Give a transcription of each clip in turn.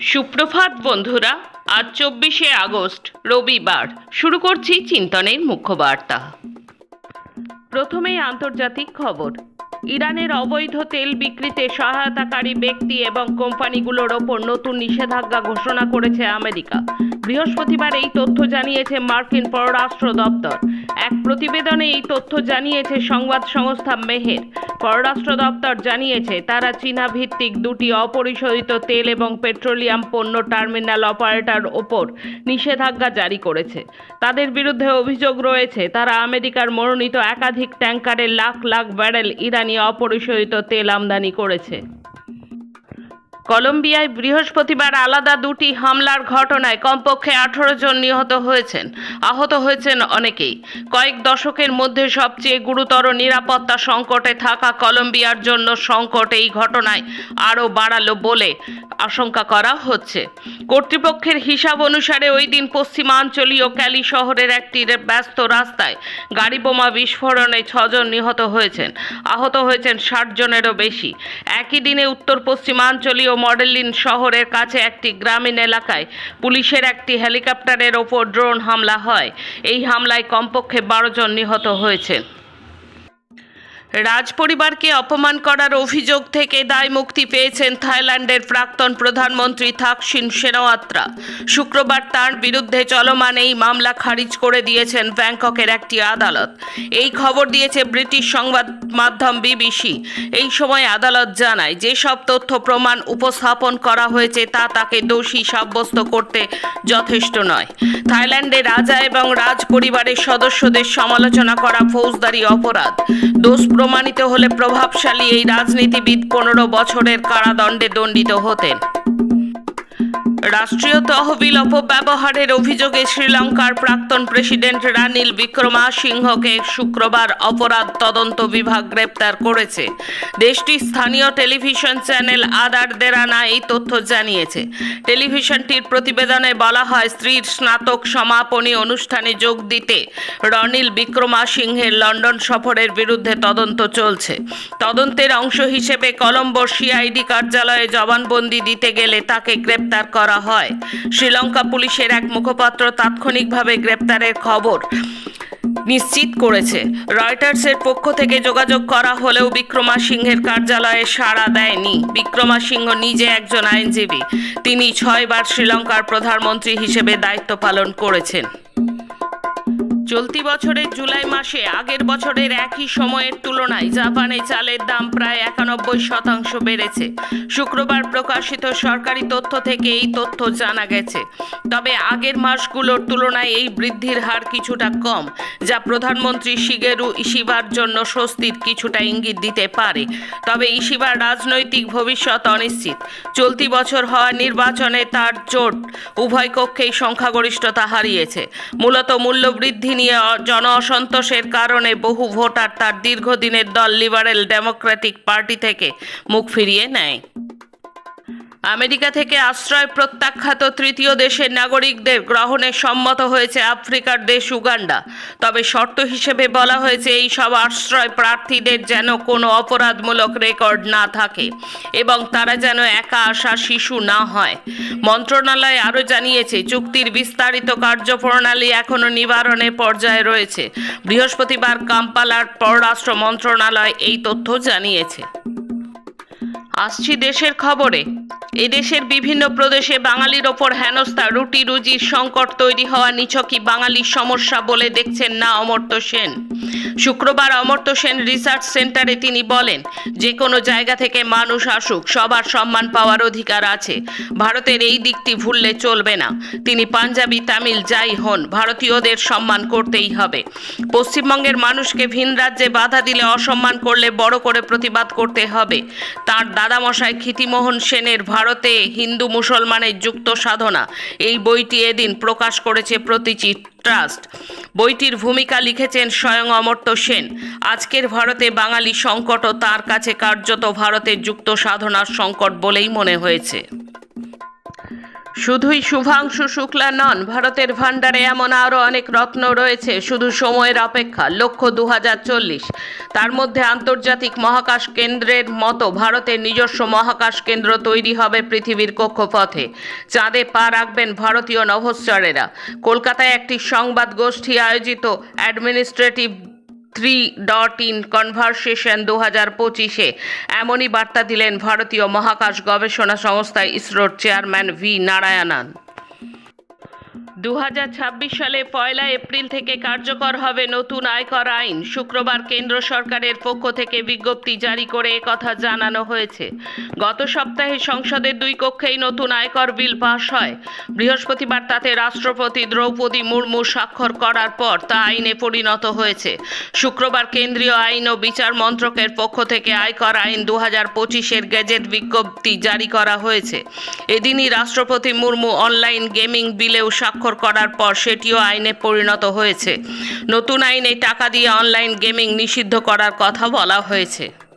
সুপ্রভাত বন্ধুরা, আজ চব্বিশে আগস্ট, রবিবার। শুরু করছি চিন্তনের মুখ্য বার্তা প্রথমেই আন্তর্জাতিক খবর। ইরানের অবৈধ তেল বিক্রিতে সহায়তাকারী ব্যক্তি এবং কোম্পানিগুলোর ওপর নতুন নিষেধাজ্ঞা ঘোষণা করেছে আমেরিকা। বৃহস্পতিবার এই তথ্য জানিয়েছে মার্কিন পররাষ্ট্র দপ্তর। এক প্রতিবেদনে এই তথ্য জানিয়েছে সংবাদ সংস্থা মেহের। পররাষ্ট্র দপ্তর জানিয়েছে, তারা চীনা ভিত্তিক দুটি অপরিশোধিত তেল এবং পেট্রোলিয়াম পণ্য টার্মিনাল অপারেটর ওপর নিষেধাজ্ঞা জারি করেছে। তাদের বিরুদ্ধে অভিযোগ রয়েছে, তারা আমেরিকার মনোনীত একাধিক ট্যাঙ্কারে লাখ লাখ ব্যারেল ইরানি অপরিশোধিত তেল আমদানি করেছে। কলম্বিয়ায় বৃহস্পতিবার আলাদা দুটি হামলার ঘটনায় কমপক্ষে আঠারো জন নিহত হয়েছেন। আহত হয়েছেন অনেকেই। কয়েক দশকের মধ্যে সবচেয়ে গুরুতর নিরাপত্তা সংকটে থাকা কলম্বিয়ার জন্য সংকট এই ঘটনায় আরও বাড়ালো বলে আশঙ্কা করা হচ্ছে। কর্তৃপক্ষের হিসাব অনুসারে ওই দিন পশ্চিমাঞ্চলীয় ক্যালি শহরের একটি ব্যস্ত রাস্তায় গাড়ি বোমা বিস্ফোরণে ছজন নিহত হয়েছেন। আহত হয়েছেন ষাট জনেরও বেশি। একই দিনে উত্তর পশ্চিমাঞ্চলীয় মডেলিন শহরের কাছে একটি গ্রামীণ এলাকায় পুলিশের একটি হেলিকপ্টারের ওপর ড্রোন হামলা হয়। এই হামলায় কমপক্ষে বারো জন নিহত হয়েছেন রাজপরিবারকে অপমান করার অভিযোগ থেকে দায় মুক্তি পেয়েছেন থাইল্যান্ডের প্রাক্তন প্রধানমন্ত্রী থাকসিন সেনাওয়াত্রা শুক্রবার তার বিরুদ্ধে চলমান এই মামলা খারিজ করে দিয়েছেন ব্যাংককের একটি আদালত। এই খবর দিয়েছে ব্রিটিশ সংবাদ মাধ্যম বিবিসি। এই সময় আদালত জানায়, যেসব তথ্য প্রমাণ উপস্থাপন করা হয়েছে তা তাকে দোষী সাব্যস্ত করতে যথেষ্ট নয়। থাইল্যান্ডে রাজা এবং রাজ পরিবারের সদস্যদের সমালোচনা করা ফৌজদারি অপরাধ। দোষ প্রমাণিত হলে প্রভাবশালী এই রাজনীতিবিদ পনেরো বছরের কারাদণ্ডে দণ্ডিত হতেন। রাষ্ট্রীয় তহবিল অপব্যবহারের অভিযোগে শ্রীলঙ্কার প্রাক্তন প্রেসিডেন্ট রানিল বিক্রমা সিংহকে শুক্রবার অপরাধ তদন্ত বিভাগ গ্রেপ্তার করেছে। দেশটির স্থানীয় টেলিভিশন চ্যানেল আদার দেরানা এই তথ্য জানিয়েছে। টেলিভিশনটির প্রতিবেদনে বলা হয়, স্ত্রীর স্নাতক সমাপনী অনুষ্ঠানে যোগ দিতে রনিল বিক্রমা সিংহের লন্ডন সফরের বিরুদ্ধে তদন্ত চলছে। তদন্তের অংশ হিসেবে কলম্বোর সিআইডি কার্যালয়ে জবানবন্দি দিতে গেলে তাকে গ্রেপ্তার করা হয়। শ্রীলঙ্কা পুলিশের এক মুখপাত্র তাৎক্ষণিকভাবে গ্রেপ্তারের খবর নিশ্চিত করেছে। রয়টার্সের পক্ষ থেকে যোগাযোগ করা হলেও বিক্রমা সিংহের কার্যালয়ে সাড়া দেয়নি। বিক্রমা সিংহ নিজে একজন আইনজীবী। তিনি ছয়বার শ্রীলঙ্কার প্রধানমন্ত্রী হিসেবে দায়িত্ব পালন করেছেন। চলতি বছরের জুলাই মাসে আগের বছরের একই সময়ের তুলনায় জাপানে চালের দাম প্রায় একানব্বই শতাংশ বেড়েছে। শুক্রবার প্রকাশিত সরকারি তথ্য থেকে এই তথ্য জানা গেছে। তবে আগের মাসগুলোর তুলনায় এই বৃদ্ধির হার কিছুটা কম, যা প্রধানমন্ত্রী শিগেরু ইশিবার জন্য স্বস্তির কিছুটা ইঙ্গিত দিতে পারে। তবে ইশিবার রাজনৈতিক ভবিষ্যৎ অনিশ্চিত। চলতি বছর হওয়া নির্বাচনে তার জোট উভয় কক্ষেই সংখ্যাগরিষ্ঠতা হারিয়েছে। মূলত মূল্যবৃদ্ধি নিয়ে জন অসন্তোষের কারণে বহু ভোটার তার দীর্ঘদিনের দল লিবারেল ডেমোক্রেটিক পার্টি থেকে মুখ ফিরিয়ে নেয়। আমেরিকা থেকে আশ্রয় প্রত্যাখ্যাত তৃতীয় দেশের নাগরিকদের গ্রহণে সম্মত হয়েছে আফ্রিকার দেশ উগান্ডা। তবে শর্ত হিসেবে বলা হয়েছে, এই সব আশ্রয় প্রার্থীদের যেন কোনো অপরাধমূলক রেকর্ড না থাকে এবং তারা যেন একা আসা শিশু না হয়। মন্ত্রণালয় আরও জানিয়েছে, চুক্তির বিস্তারিত কার্যপ্রণালী এখনও নিবারণের পর্যায়ে রয়েছে। বৃহস্পতিবার কাম্পালার পররাষ্ট্র মন্ত্রণালয় এই তথ্য জানিয়েছে। আসছি দেশের খবরে। এদেশের বিভিন্ন প্রদেশে বাঙালির ওপর হেনস্থা, রুটি রুজির সংকট তৈরি হওয়া নিছকই বাঙালির সমস্যা বলে দেখছেন না অমর্ত্য সেন। শুক্রবার অমর্ত্য সেন রিসার্চ সেন্টারে তিনি বলেন যে কোনো জায়গা থেকে মানুষ আসুক, সবার সম্মান পাওয়ার অধিকার আছে। ভারতের এই দিকটি ভুললে চলবে না। তিনি পাঞ্জাবি, তামিল, যাই হন, ভারতীয়দের সম্মান করতেই হবে। পশ্চিমবঙ্গের মানুষকে ভিন রাজ্যে বাধা দিলে অসম্মান করলে বড় করে প্রতিবাদ করতে হবে। তার দাদামশাই ক্ষিতিমোহন সেনের ভারতে হিন্দু মুসলমানের যুক্ত সাধনা। এই বইটি এদিন প্রকাশ করেছে প্রতিচি ট্রাস্ট। বইটির ভূমিকা লিখেছেন স্বয়ং অমর্ত্য সেন। আজকের ভারতে বাঙালি সংকটও তার কাছে কার্যত ভারতের যুক্ত সাধনার সংকট বলেই মনে হয়েছে। শুধুই শুভাংশু শুক্লা নন, ভারতের ভাণ্ডারে এমন আরও অনেক রত্ন রয়েছে, শুধু সময়ের অপেক্ষা, লক্ষ্য দু হাজার চল্লিশ। তার মধ্যে আন্তর্জাতিক মহাকাশ কেন্দ্রের মতো ভারতের নিজস্ব মহাকাশ কেন্দ্র তৈরি হবে পৃথিবীর কক্ষপথে। চাঁদে পা রাখবেন ভারতীয় নভশ্চরেরা। কলকাতায় একটি সংবাদ গোষ্ঠী আয়োজিত administrative three dot in conversation দু হাজার পঁচিশে এমনই বার্তা দিলেন ভারতীয় মহাকাশ গবেষণা সংস্থা ইসরোর চেয়ারম্যান ভি. নারায়ণন। দু হাজার ছাব্বিশ সালে পয়লা এপ্রিল থেকে কার্যকর হবে নতুন আয়কর আইন। শুক্রবার কেন্দ্র সরকারের পক্ষ থেকে বিজ্ঞপ্তি জারি করে একথা জানানো হয়েছে। গত সপ্তাহে সংসদের দুই কক্ষেই নতুন আয়কর বিল পাশ হয়। বৃহস্পতিবার তাতে রাষ্ট্রপতি দ্রৌপদী মুর্মু স্বাক্ষর করার পর তা আইনে পরিণত হয়েছে। শুক্রবার কেন্দ্রীয় আইন ও বিচার মন্ত্রকের পক্ষ থেকে আয়কর আইন দু হাজার পঁচিশের গেজেট বিজ্ঞপ্তি জারি করা হয়েছে। এদিনই রাষ্ট্রপতি মুর্মু অনলাইন গেমিং বিলেও স্বাক্ষর করার পর সেটিও আইনে পরিণত হয়েছে। নতুন আইনে টাকা দিয়ে অনলাইন গেমিং নিষিদ্ধ করার কথা বলা হয়েছে।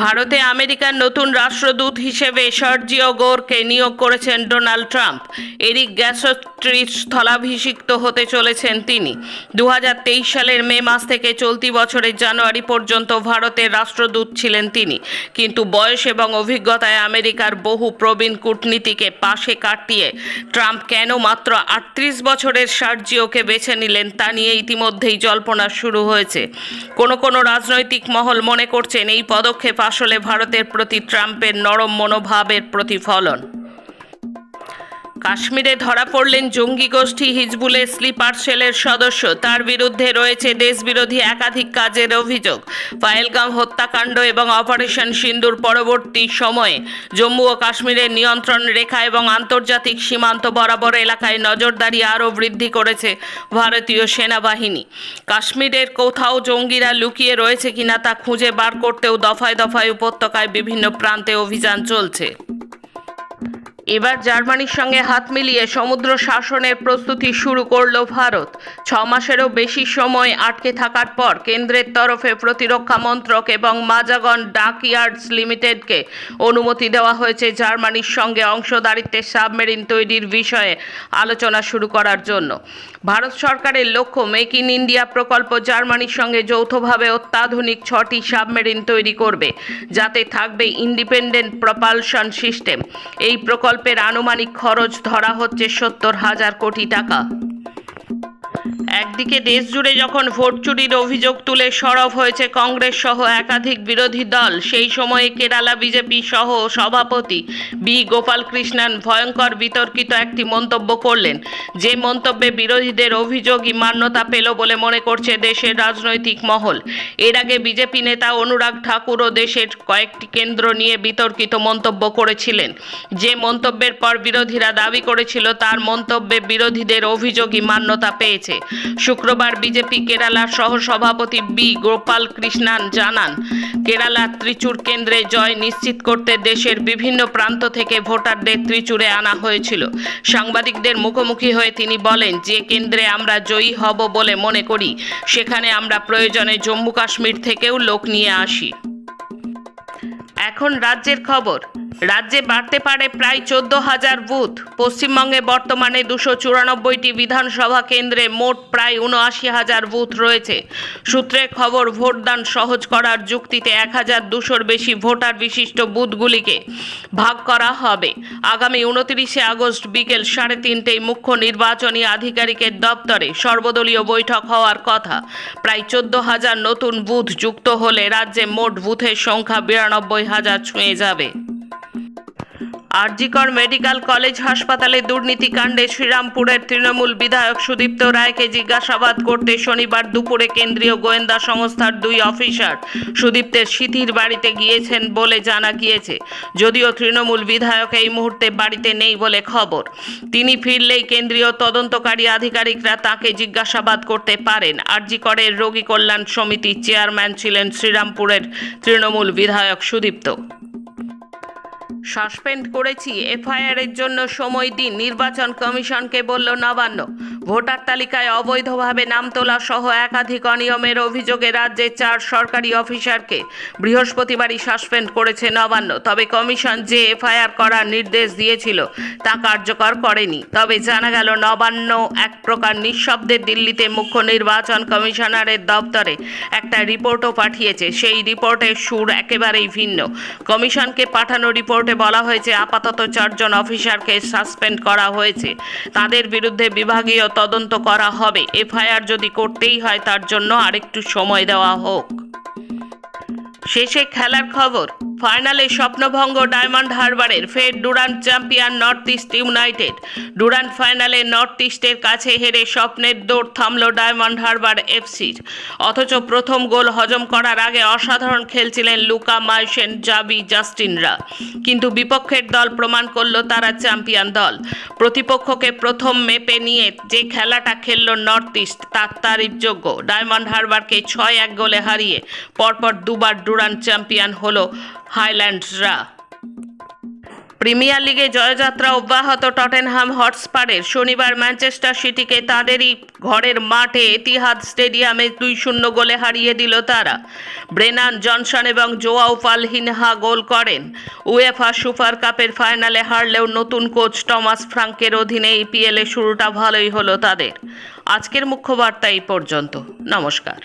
ভারতে আমেরিকার নতুন রাষ্ট্রদূত হিসেবে সার্জিও গোরকে নিয়োগ করেছেন ডোনাল্ড ট্রাম্প। এরিক গ্যাসোট্রির স্থলাভিষিক্ত হতে চলেছেন তিনি। দু হাজার তেইশ সালের মে মাস থেকে চলতি বছরের জানুয়ারি পর্যন্ত ভারতের রাষ্ট্রদূত ছিলেন তিনি। কিন্তু বয়স এবং অভিজ্ঞতায় আমেরিকার বহু প্রবীণ কূটনীতিকে পাশে কাটিয়ে ট্রাম্প কেন মাত্র আটত্রিশ বছরের সার্জিওকে বেছে নিলেন তা নিয়ে ইতিমধ্যেই জল্পনা শুরু হয়েছে। কোনো কোনো রাজনৈতিক মহল মনে করছেন এই পদক্ষেপ আসলে ভারতের প্রতি ট্রাম্পের নরম মনোভাবের প্রতিফলন। কাশ্মীরে ধরা পড়লেন জঙ্গি গোষ্ঠী হিজবুলের স্লিপার সেলের সদস্য। তার বিরুদ্ধে রয়েছে দেশবিরোধী একাধিক কাজের অভিযোগ। পায়েলগাম হত্যাকাণ্ড এবং অপারেশন সিন্দুর পরবর্তী সময়ে জম্মু ও কাশ্মীরের নিয়ন্ত্রণ রেখা এবং আন্তর্জাতিক সীমান্ত বরাবর এলাকায় নজরদারি আরও বৃদ্ধি করেছে ভারতীয় সেনাবাহিনী। কাশ্মীরের কোথাও জঙ্গিরা লুকিয়ে রয়েছে কিনা তা খুঁজে বার করতেও দফায় দফায় উপত্যকায় বিভিন্ন প্রান্তে অভিযান চলছে। এবার জার্মানির সঙ্গে হাত মিলিয়ে সমুদ্র শাসনের প্রস্তুতি শুরু করল ভারত। ছ মাসেরও বেশি সময় আটকে থাকার পর কেন্দ্রের তরফে প্রতিরক্ষা মন্ত্রক এবং মাজাগন ডাকইয়ার্ডস লিমিটেডকে অনুমতি দেওয়া হয়েছে জার্মানির সঙ্গে অংশদারিত্বের সাবমেরিন তৈরির বিষয়ে আলোচনা শুরু করার জন্য। ভারত সরকারের লক্ষ্য, মেক ইন ইন্ডিয়া প্রকল্প জার্মানির সঙ্গে যৌথভাবে অত্যাধুনিক ছটি সাবমেরিন তৈরি করবে, যাতে থাকবে ইন্ডিপেন্ডেন্ট প্রপালশন সিস্টেম। এই প্রকল্পের আনুমানিক খরচ ধরা হচ্ছে সত্তর হাজার কোটি টাকা। একদিকে দেশ জুড়ে যখন ভোট চুরির অভিযোগ তুলে সরব হয়েছে কংগ্রেস সহ একাধিক বিরোধী দল, সেই সময়ে কেরালা বিজেপি সহ সভাপতি বি. গোপালকৃষ্ণন ভয়ঙ্কর বিতর্কিত একটি মন্তব্য করলেন। যে মন্তব্যে বিরোধীদের অভিযোগই মান্যতা পেল বলে মনে করছে দেশের রাজনৈতিক মহল। এর আগে বিজেপি নেতা অনুরাগ ঠাকুরও দেশের কয়েকটি কেন্দ্র নিয়ে বিতর্কিত মন্তব্য করেছিলেন। যে মন্তব্যের পর বিরোধীরা দাবি করেছিল, তার মন্তব্যে বিরোধীদের অভিযোগই মান্যতা পেয়েছে। শুক্রবার বিজেপি কেরালার সহসভাপতি বি গোপাল কৃষ্ণান জানান কেরালার ত্রিচুর কেন্দ্রে জয় নিশ্চিত করতে দেশের বিভিন্ন প্রান্ত থেকে ভোটারদের ত্রিচুরে আনা হয়েছিল। সাংবাদিকদের মুখোমুখি হয়ে তিনি বলেন, যে কেন্দ্রে আমরা জয়ী হব বলে মনে করি, সেখানে আমরা প্রয়োজনে জম্মু কাশ্মীর থেকেও লোক নিয়ে আসি। এখন রাজ্যের খবর। রাজ্যে বাড়তে পারে প্রায় চোদ্দ হাজার বুথ। পশ্চিমবঙ্গে বর্তমানে দুশো চুরানব্বইটি বিধানসভা কেন্দ্রে মোট প্রায় উনআশি হাজার বুথ রয়েছে। সূত্রের খবর, ভোটদান সহজ করার যুক্তিতে এক হাজার দুশোর বেশি ভোটার বিশিষ্ট বুথগুলিকে ভাগ করা হবে। আগামী উনত্রিশে আগস্ট বিকেল সাড়ে তিনটেই মুখ্য নির্বাচনী আধিকারিকের দপ্তরে সর্বদলীয় বৈঠক হওয়ার কথা। প্রায় চোদ্দ হাজার নতুন বুথ যুক্ত হলে রাজ্যে মোট বুথের সংখ্যা বিরানব্বই হাজার ছুঁয়ে যাবে। আরজিকর মেডিকেল কলেজ হাসপাতালে দুর্নীতিকাণ্ডে শ্রীরামপুরের তৃণমূল বিধায়ক সুদীপ্ত রায়কে জিজ্ঞাসাবাদ করতে শনিবার দুপুরে কেন্দ্রীয় গোয়েন্দা সংস্থার দুই অফিসার সুদীপ্তের সিথির বাড়িতে গিয়েছেন বলে জানা গিয়েছে। যদিও তৃণমূল বিধায়ক এই মুহূর্তে বাড়িতে নেই বলে খবর। তিনি ফিরলেই কেন্দ্রীয় তদন্তকারী আধিকারিকরা তাকে জিজ্ঞাসাবাদ করতে পারেন। আরজিকরের রোগী কল্যাণ সমিতির চেয়ারম্যান ছিলেন শ্রীরামপুরের তৃণমূল বিধায়ক সুদীপ্ত। সাসপেন্ড করেছি। এফআইআর এর জন্য সময় দিন। নির্বাচন কমিশনকে বলল নবান্ন। ভোটার তালিকায় অবৈধভাবে নাম তোলা সহ একাধিক অনিয়মের অভিযোগে রাজ্যের চার সরকারি অফিসারকে বৃহস্পতিবারই সাসপেন্ড করেছে নবান্ন। তবে কমিশন যে এফআইআর করার নির্দেশ দিয়েছিল, তা কার্যকর করেনি। তবে জানা গেল, নবান্ন এক প্রকার নিঃশব্দে দিল্লিতে মুখ্য নির্বাচন কমিশনারের দপ্তরে একটা রিপোর্টও পাঠিয়েছে। সেই রিপোর্টের সুর একেবারেই ভিন্ন। কমিশনকে পাঠানো রিপোর্টে বলা হয়েছে, আপাতত চারজন অফিসারকে সাসপেন্ড করা হয়েছে। তাদের বিরুদ্ধে বিভাগীয় তদন্ত করা হবে। এফআইআর যদি করতেই হয়, তার জন্য আরেকটু সময় দেওয়া হোক। শেষে খেলার খবর। ফাইনালে স্বপ্নভঙ্গ ডায়মন্ড হারবারের ফের Durand champion North East United. Durand ফাইনালে নর্থ ইস্টের কাছে হেরে স্বপ্নের দৌড় থামল ডায়মন্ড হারবার এফসির। অথচ প্রথম গোল হজম করার আগে অসাধারণ খেলছিলেন লুকা মাইসেন জাবি জাস্টিনরা। কিন্তু বিপক্ষের দল প্রমাণ করল তারা চ্যাম্পিয়ন দল। প্রতিপক্ষকে প্রথম মেপে নিয়ে যে খেলাটা খেলল নর্থ ইস্ট তার তারিফযোগ্য ডায়মন্ড হারবারকে ছয় এক গোলে হারিয়ে পরপর দুবার ডুরান্ট চ্যাম্পিয়ন হলো হাইল্যান্ডসরা প্রিমিয়ার লিগে জয়যাত্রা অব্যাহত টটেনহাম হটস্পারের শনিবার ম্যানচেস্টার সিটিকে তাদেরই ঘরের মাঠে এতিহাদ স্টেডিয়ামে দুই শূন্য গোলে হারিয়ে দিল তারা। ব্রেনান জনসন এবং জোয়াও পালহিনহা গোল করেন। উয়েফা সুপার কাপের ফাইনালে হারলেও নতুন কোচ টমাস ফ্রাঙ্কের অধীনে ইপিএলে শুরুটা ভালোই হলো তাদের। আজকের মুখ্য বার্তা এই পর্যন্ত। নমস্কার।